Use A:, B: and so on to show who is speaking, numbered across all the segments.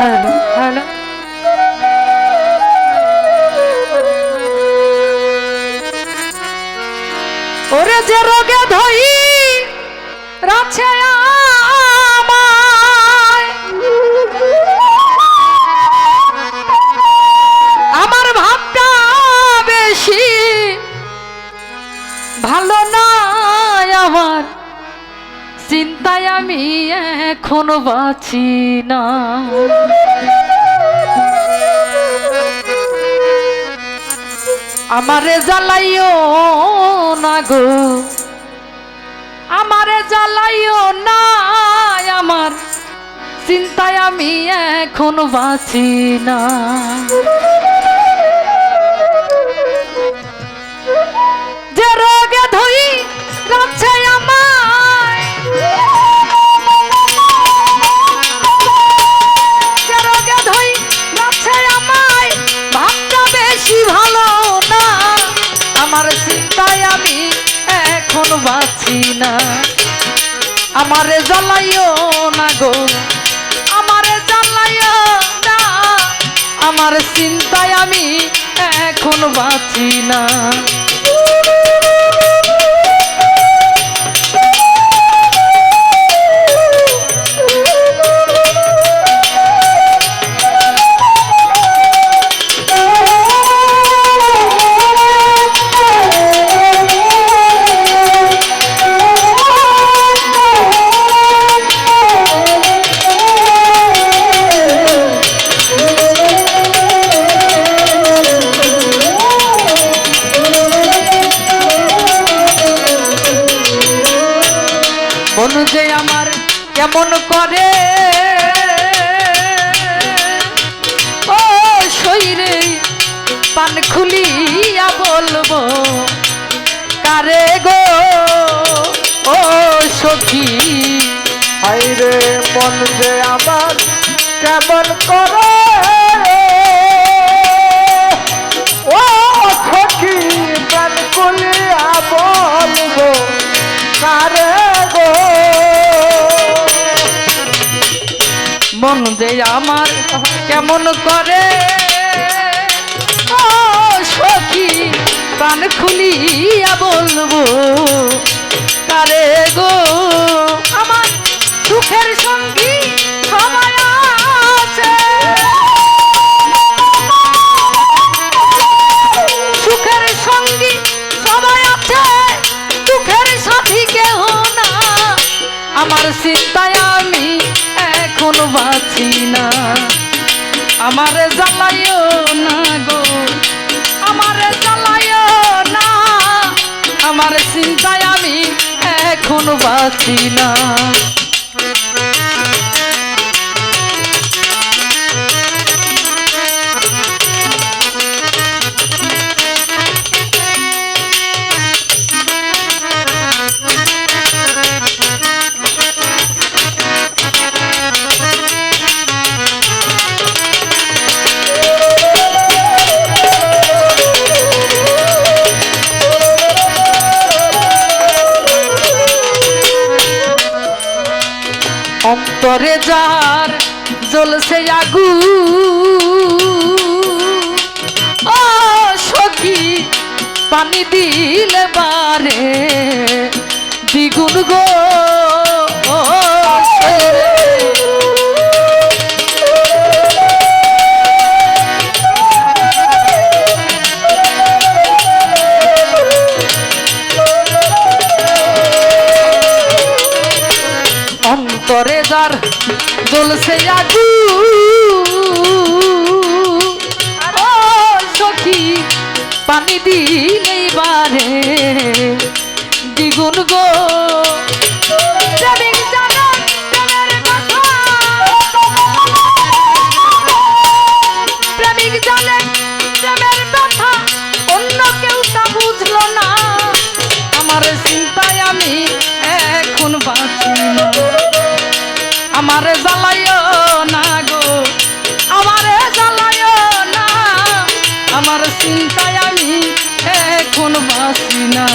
A: heard. আমি এখনও বাঁচি না। আমারে জ্বালাইও না গো। আমারে জ্বালাইও না আমার। চিন্তায় আমি এখন বাঁচি না। যে রোগে ধই আমারে জ্বালাইও না গো। আমারে জ্বালাইও না। আমার চিন্তায় আমি এখন বাঁচি না। কেমন করে? ও শরীরে পান খুলিয়া বলব, কারে গো? ও সখী
B: হাইরে মন যে আমার কেমন করে? ও সখী কারে গো?
A: মন যে আমার কেমন করে? ও সখী প্রাণ খুলিয়া বলব, কারে গো? আমার সুখের সঙ্গী আছে। সুখের কেহ না। আমার চিন্তায় আমি এখন বাঁচি না। আমার জ্বালাইও না গো। আমার জ্বালাইও না। আমার চিন্তায় আমি এখন বাঁচি না। অন্তরে যার জ্বলছে আগু। ও সখী পানি দিলে বারে দ্বিগুণ গো। অন্তরে যার জ্বলছে আগু ও সখী পানি দিলেই বারে দ্বিগুণ গো। আমারে জ্বালাইও না গো। আমারে জ্বালাইও না। আমার চিন্তায় আমি এখন বাসি না।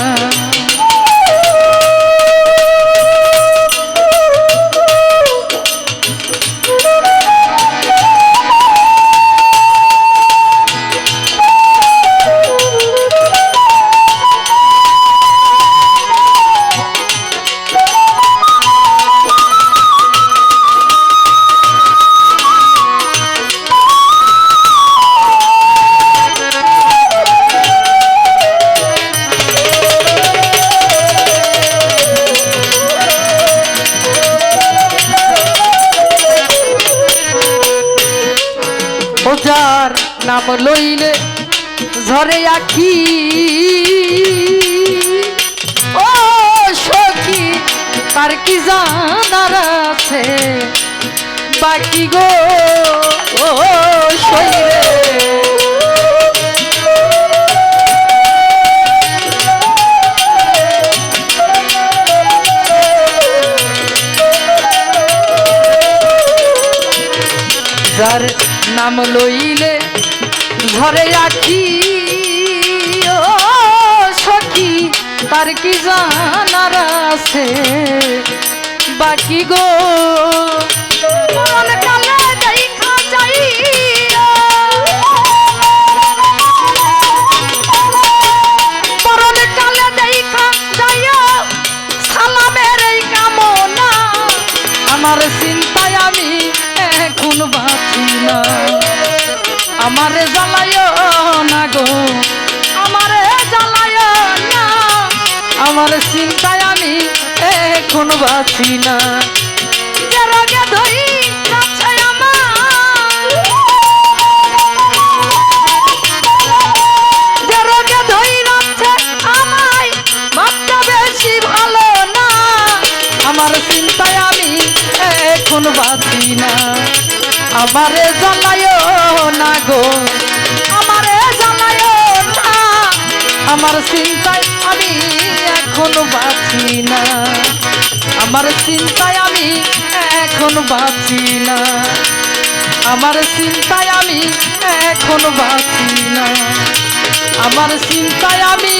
A: নাম লইলে ঝরে আখি। ও সখী তার কি জানার আছে? বাকি গো ও যার নাম লইলে ঘরে আখি ও সখী তার কি জানার আছে? বাকি গো চিন্তায় আমি এখন বাঁচি না। আমারে জ্বালায় না গো, আমারে জ্বালায় না। আমার চিন্তায় আমি এখন বাঁচি না। এখন বাঁচি না। আমারে জ্বালায় না গো। আমারে জ্বালায় না। আমার চিন্তায় আমি এখন বাঁচি না। আমার চিন্তায় আমি এখন বাঁচি না। আমার চিন্তায় আমি এখন বাঁচি না। আমার চিন্তায় আমি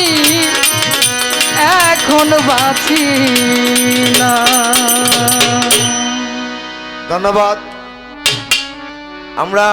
A: এখন বাঁচি না।
C: ধন্যবাদ। আমরা